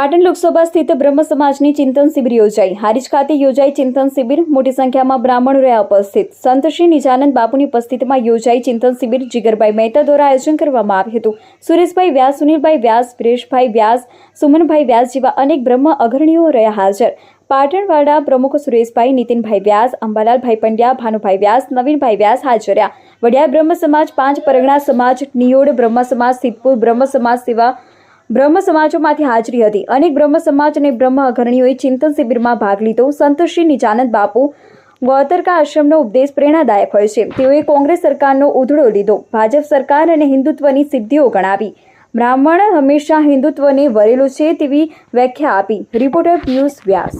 પાટણ લોકસભા સ્થિત બ્રહ્મ સમાજની ચિંતન શિબિર યોજાઈ. હારીજ ખાતે યોજાઈ ચિંતન શિબિર. મોટી સંખ્યામાં બ્રાહ્મણો રહ્યા ઉપસ્થિત. સંત શ્રી નિજાનંદ બાપુની ઉપસ્થિતિમાં યોજાઈ ચિંતન શિબિર. જીગરભાઈ મહેતા દ્વારા આયોજન કરવામાં આવ્યું હતું. સુરેશભાઈ વ્યાસ, સુનિલભાઈ વ્યાસ, પ્રેશભાઈ વ્યાસ, સુમનભાઈ વ્યાસ જેવા અનેક બ્રહ્મ અગ્રણીઓ રહ્યા હાજર. પાટણવાડા પ્રમુખ સુરેશભાઈ, નીતિનભાઈ વ્યાસ, અંબાલાલભાઈ પંડ્યા, ભાનુભાઈ વ્યાસ, નવીનભાઈ વ્યાસ હાજર રહ્યા. વડિયા બ્રહ્મ સમાજ, પાંચ પરગણા સમાજ, નિયોડ બ્રહ્મ સમાજ, સિદ્ધપુર બ્રહ્મ સમાજ સેવા બ્રહ્મ સમાજોમાંથી હાજરી હતી. અનેક બ્રહ્મ સમાજ અને બ્રહ્મ અગ્રણીઓએ ચિંતન શિબિરમાં ભાગ લીધો. સંત શ્રી નિજાનંદ બાપુ ગોતરકા આશ્રમનો ઉપદેશ પ્રેરણાદાયક હોય છે. તેઓએ કોંગ્રેસ સરકારનો ઉધડો લીધો. ભાજપ સરકાર અને હિન્દુત્વની સિદ્ધિઓ ગણાવી. બ્રાહ્મણ હંમેશા હિન્દુત્વને વરેલું છે તેવી વ્યાખ્યા આપી. રિપોર્ટર પિયુષ વ્યાસ.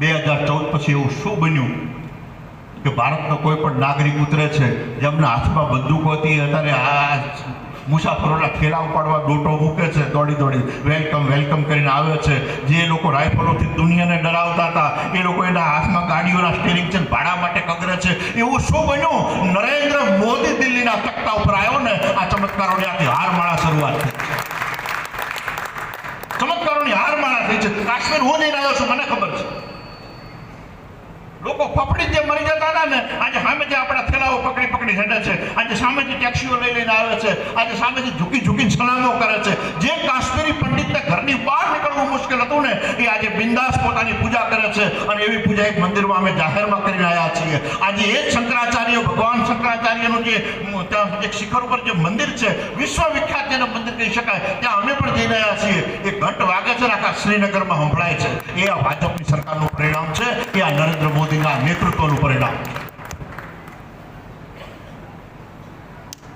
બે હજાર ચૌદ પછી એવું શું બન્યું કે ભારતનો કોઈ પણ નાગરિક ઉતરે છે? જેમના હાથમાં બંદૂકો હતી, અત્યારે આ મુસાફરોના થેલા ઉપાડવા ડોટો મૂકે છે દોડી દોડી. વેલકમ વેલકમ કરીને આવે છે. જે લોકો રાઇફલોથી દુનિયાને ડરાવતા હતા, એ લોકો એના હાથમાં ગાડીઓના સ્ટેરિંગ છે ભાડા માટે કગરે છે. એવું શું બન્યું? નરેન્દ્ર મોદી દિલ્હીના તખ્તા ઉપર આવ્યો ને, આ ચમત્કારોની આથી હાર માળા શરૂઆત થઈ ચમત્કારોની હાર માળા થઈ છે. કાશ્મીર હું નહીં આવ્યો છું, મને ખબર છે. લોકો ફફડી જે મરી જતા હતા ને, આજે સામે જે આપણા થેલાઓ પકડી પકડી હેડે છે, આજે સામેથી ટેક્સીઓ લઈ લઈને આવે છે, આજે સામેથી ઝૂકી ઝૂકીને સલામો કરે છે, જે કાશ્મીરી પંડિતને ઘરની બહાર નીકળવું મુશ્કેલ હતું ને, એ આજે બિંદાસ પોતાની પૂજા કરે છે અને એવી પૂજા એક મંદિરમાં અમે જાહેરમાં કરીને આવ્યા છીએ. આજે એ જ શંકરાચાર્ય, ભગવાન શંકરાચાર્યનું જે ત્યાં એક શિખર ઉપર જે મંદિર છે વિશ્વ વિખ્યાત જેને મંદિર કહી શકાય, ત્યાં અમે જઈ રહ્યા છીએ. એ ઘટ વાગે છે આખા શ્રીનગરમાં સંભળાય છે. એ આ ભાજપની સરકારનું પરિણામ છે. એ આ નરેન્દ્ર મોદીના નેતૃત્વનું પરિણામ.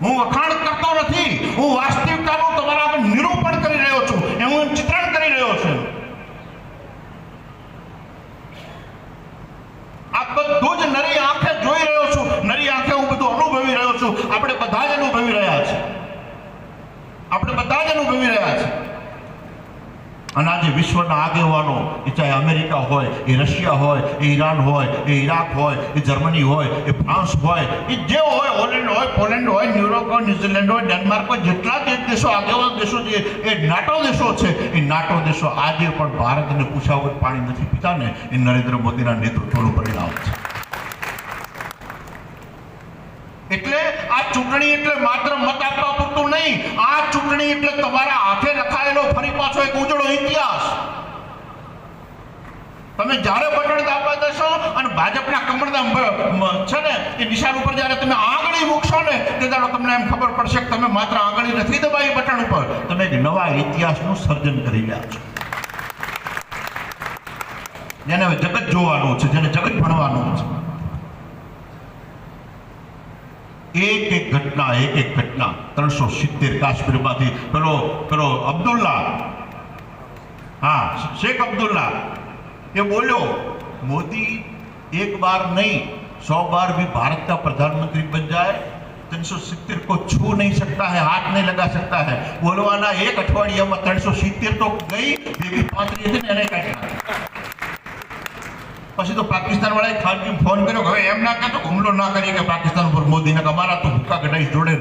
હું વખાણ કરતો નથી. હું વાસ્તવિકતાનું તમારા આગળ નિરૂપણ કરી રહ્યો છું એ હું ચિત્રણ કરી રહ્યો છું આ બધું જ નરી આંખે જોઈ રહ્યો છું નરી આંખે હું બધું અનુભવી રહ્યો છું આપણે બધા જ અનુભવી રહ્યા છે આપણે બધા જ અનુભવી રહ્યા છે અને આજે વિશ્વના આગેવાનો, એ ચાહે અમેરિકા હોય, એ રશિયા હોય, એ ઈરાન હોય, એ ઈરાક હોય, એ જર્મની હોય, એ ફ્રાન્સ હોય, એ જે હોય, હોલેન્ડ હોય, પોલેન્ડ હોય ન્યુરોપ હોય, ન્યુઝીલેન્ડ હોય, ડેનમાર્ક હોય, જેટલા જે દેશો, આગેવાન દેશો જે, એ નાટો દેશો છે, એ નાટો દેશો આજે પણ ભારતને પૂછ્યા વગર પાણી નથી પીતા ને એ નરેન્દ્ર મોદીના નેતૃત્વનું પરિણામ છે. એટલે આ ચૂંટણી એટલે માત્ર મત આપવા પૂરતું નહીં આ ચૂંટણી એટલે તમારા હાથે લખાયેલો ફરી પાછો એક ઉજળો ઇતિહાસ. તમે જ્યારે બટન દાબવા દેશો અને ભાજપના મ- છે ને, એ નિશાન ઉપર જ્યારે તમે આંગળી મૂકશો ને, તે દાડો તમને એમ ખબર પડશે કે તમે માત્ર આંગળી નથી દબાવી બટન ઉપર. તમે એક નવા ઇતિહાસનું સર્જન કરી રહ્યા છો. જેને હવે જગત જોવાનું છે, જેને જગત ભણવાનું છે. એક એક ઘટના, એક એક ઘટના. ત્રણસો સિત્તેર કાશ્મીરમાંથી પેલો પેલો અબ્દુલ્લા हाँ शेख अब्दुल्ला। ये बोलो, मोदी एक बार नहीं, सौ बार भी भारत का प्रधानमंत्री बन जाए, तीन सौ सितर को छू नहीं सकता है, हाथ नहीं लगा सकता है। बोलवाना एक अठवाड़िया में तीन सौ सितर तो गई भी पाँच रीजन एने का पशी तो पाकिस्तान वाला खान की फ़ोन करो हमें एम ना कहते हमलो तो ना करिए पाकिस्तान पर मोदी ने कमारा तो भूखा कटाई, जोड़े